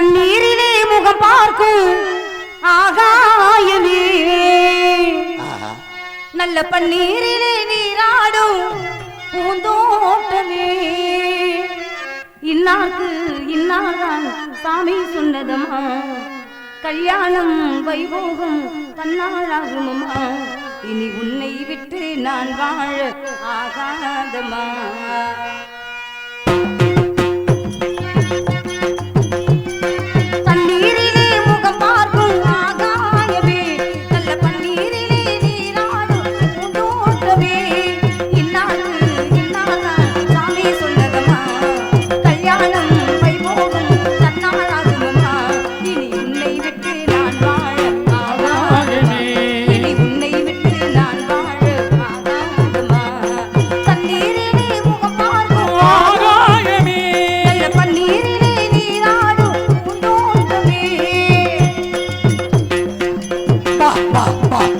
தண்ணீரிலே முகம் பார்க்கும் ஆகாயமே. நல்ல பன்னீரிலே நீராடும் பூந்தோட்டமே. இன்னாக்கு இன்னாதான் சாமி சொன்னதம்மா கல்யாணம் வைபோகம் தன்னாளாகுமம்மா இனி உன்னை விட்டு நான் வாழ ஆகாதம்மா pa, pa.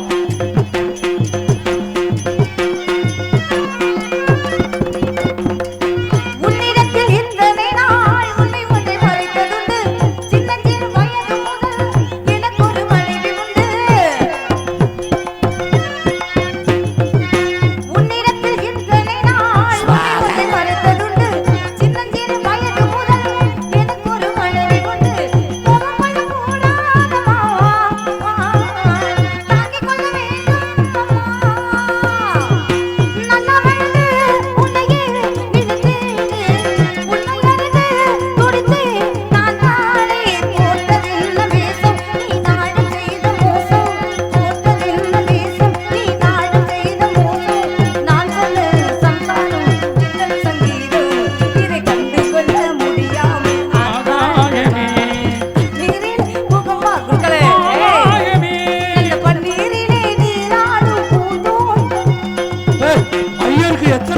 ஐயருக்கு எத்தனை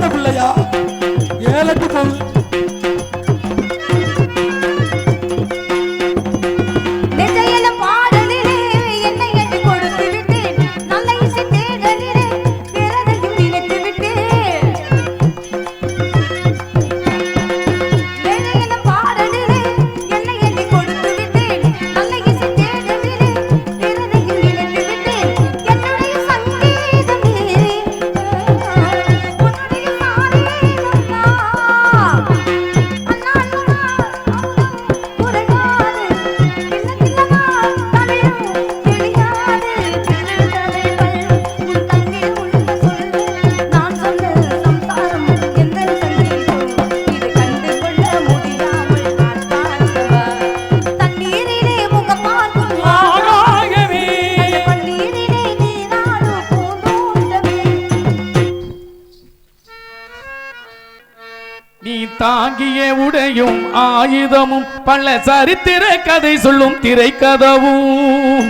திரைப்படமும் பல சரித்திர கதை சொல்லும் திரைக்கதவும்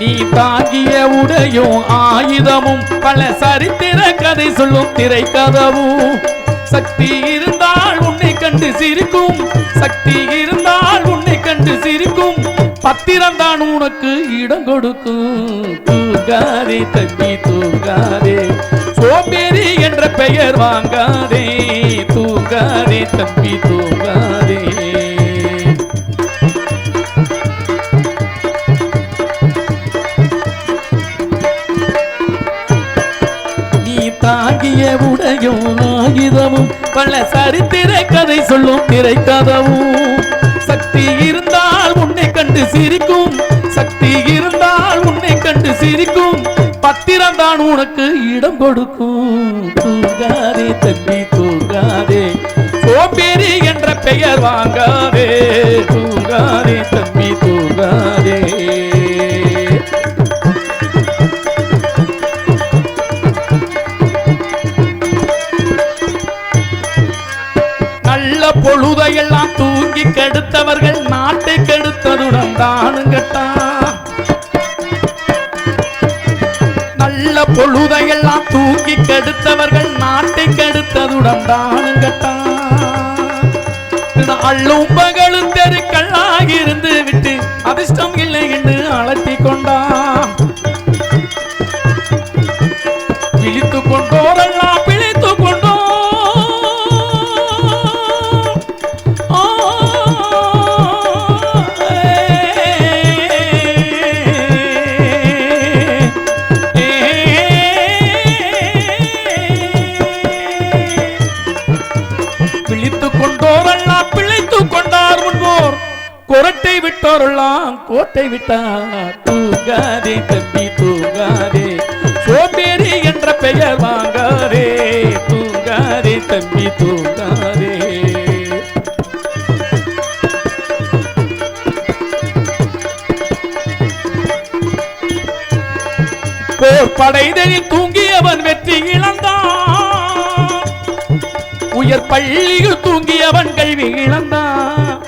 நீ தாங்கிய உடையும் ஆயுதமும் பல சரித்திர கதை சொல்லும் திரைக்கதவும் சக்தி இருந்தால் உன்னை கண்டு சிரிக்கும் சக்தி இருந்தால் உன்னை கண்டு சிரிக்கும். பத்திரம் தான் உனக்கு இடம் கொடுக்கும். தூங்காதே தம்பி தூங்காதே. சோம்பேறி என்ற பெயர் வாங்காதே. தூங்காதே தம்பி தூங்காதே நீ தாங்கிய உடையும் ஆயுதமும் பல சரித்திர கதை சொல்லும் திரைக்கதவும் சக்தி இருந்தால் உன்னை கண்டு சிரிக்கும். நேரம் தான் உனக்கு இடம் கொடுக்கும். தூங்காதே தம்பி தூங்காதே. சோம்பேறி என்ற பெயர் வாங்காதே. இல்லை என்று துகாரே போர் படைதனில் தூங்கியவன் வெற்றி இழந்தான். உயர் பள்ளியில் தூங்கியவன் கல்வி இழந்தான்.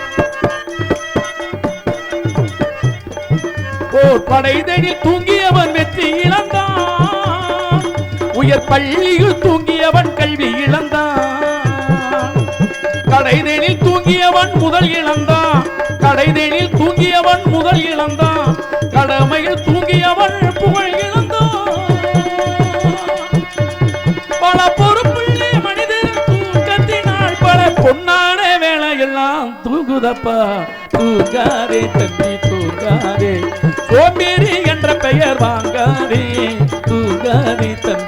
போர் படைதனில் தூங்கியவன் வெற்றி இழந்தான். உயர் பள்ளியில் தூங்கியவன் கடைதேனில் தூங்கியவன் முதல் இழந்தான் கடைதேனில் தூங்கியவன் முதல் இழந்தான் கடமையில் தூங்கியவன் புகழ் இழந்தான். பல பொறுப்புள்ளே மனிதன் தூக்கத்தினால் பல பொன்னான வேலையெல்லாம் தூங்குதப்பா. தூங்காதே தம்பி தூங்காதே. சோம்பேறி என்ற பெயர் வாங்காதே. தூங்காதே தம்பி.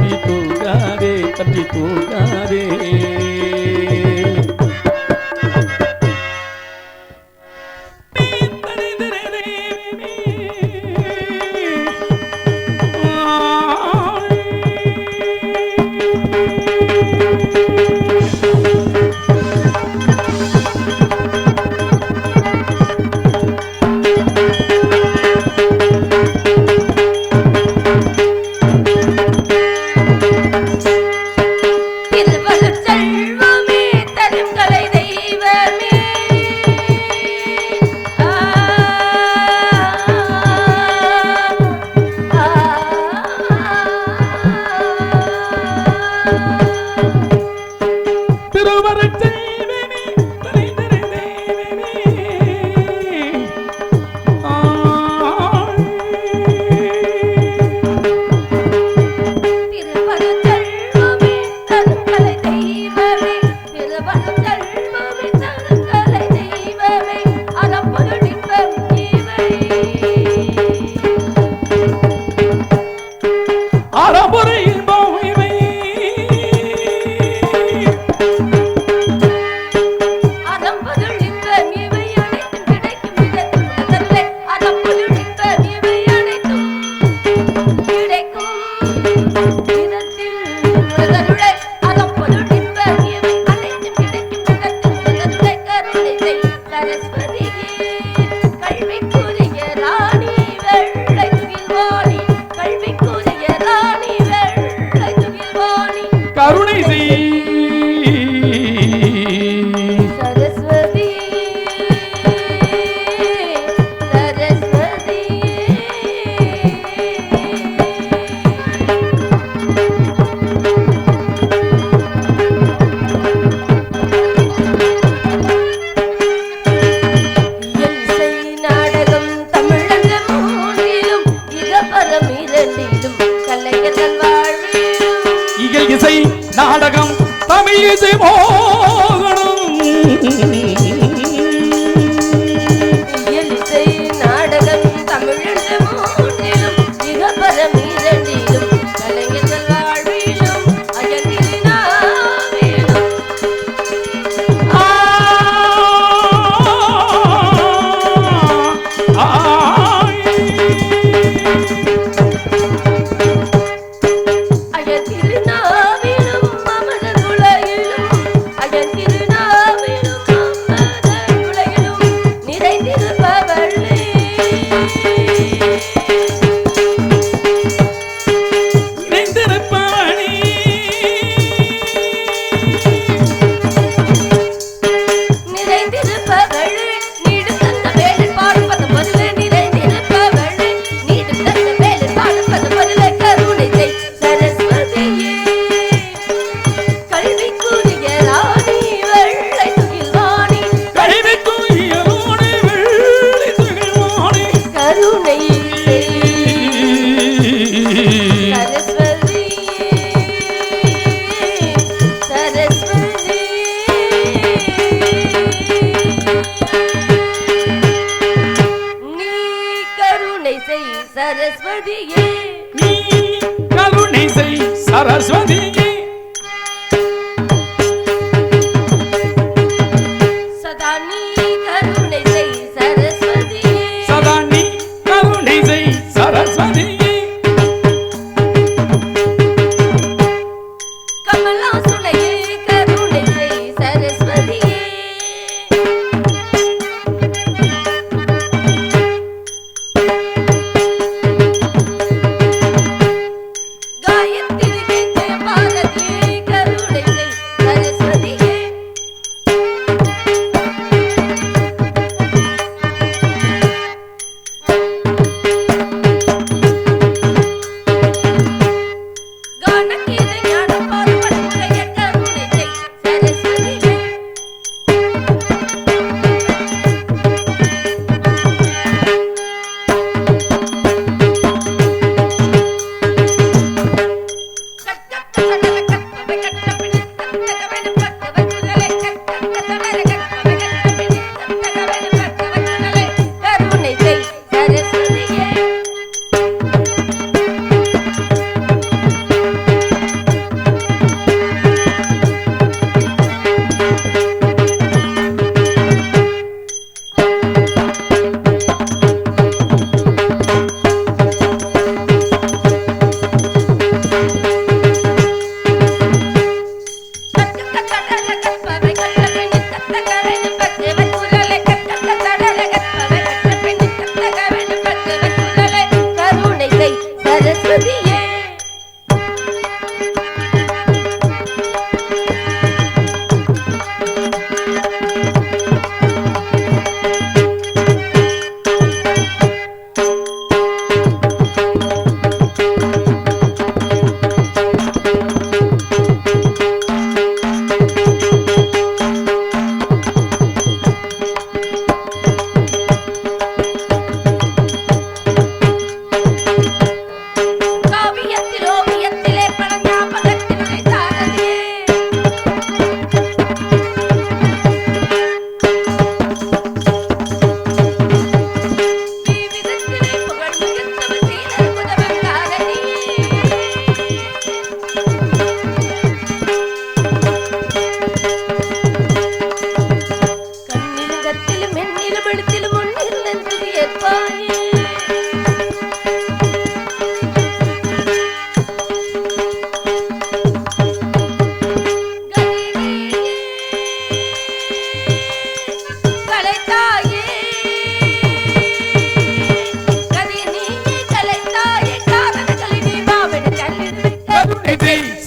நாடகம் தமிழிசை போகணும்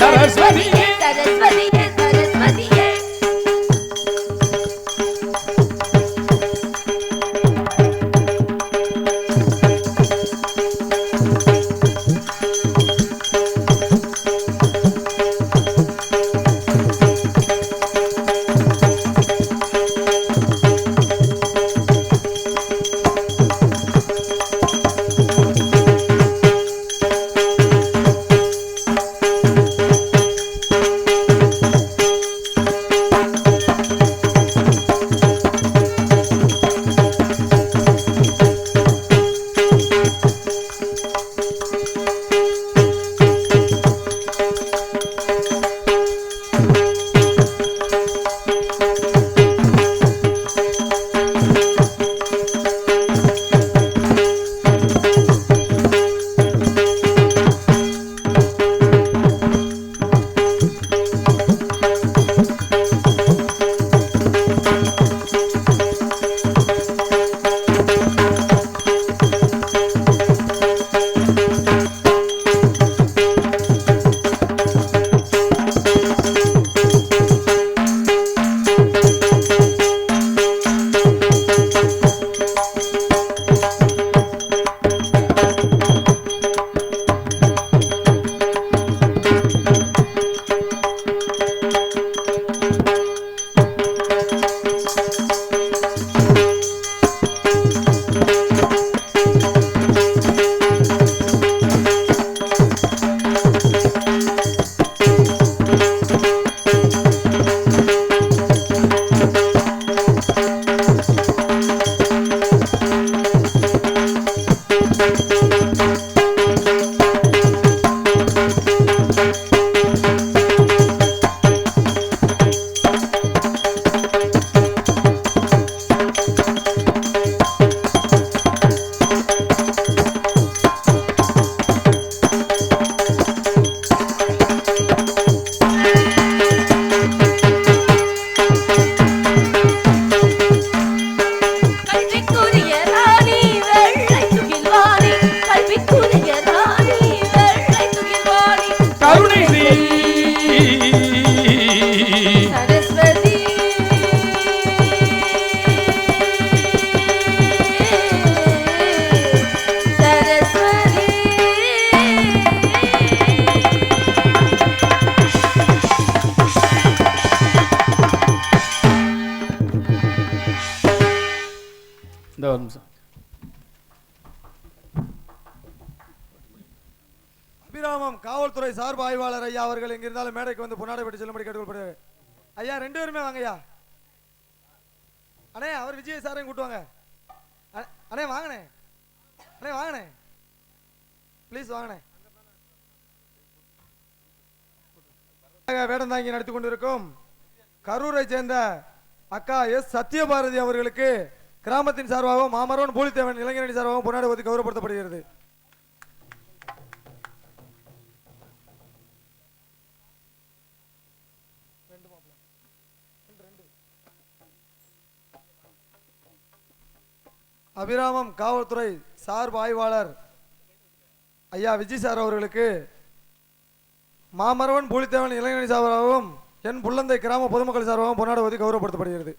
சரஸ்வதியே சரஸ்வதியே காவல்துறை சார்பு ஆய்வாளர் ஐயா அவர்கள் எங்க இருந்தாலும் மேடைக்கு வந்து புனாடை பற்றி சொல்லும்படி கேட்டுக்கொள்கிறார் ஐயா ரெண்டு பேருமே வாங்க ஐயா அண்ணே அவர் விஜய் சாரையும் கூட்டுவாங்க. அண்ணே வாங்கண்ணே. அண்ணே வாங்கண்ணே. ப்ளீஸ் வாங்கண்ணே. வேடம் தாங்கி நடத்தி கொண்டிருக்கும் கரூரை சேர்ந்த அக்கா எஸ். சத்யபாரதி அவர்களுக்கு கிராமத்தின் சார்பாகவும் மாமரவன் பூலித்தேவன் இளைஞரணி சார்பாகவும் பொன்னாடை ஒதுக்கி கௌரவப்படுத்தப்படுகிறது. அபிராமம் காவல்துறை சார்பு ஆய்வாளர் ஐயா விஜய் சார் அவர்களுக்கு மாமரவன் பூலித்தேவன் இளைஞனி சார்பாகவும் என் புள்ளந்தை கிராம பொதுமக்கள் சார்பாகவும் பொன்னாட ஒதுக்கி கௌரவப்படுத்தப்படுகிறது.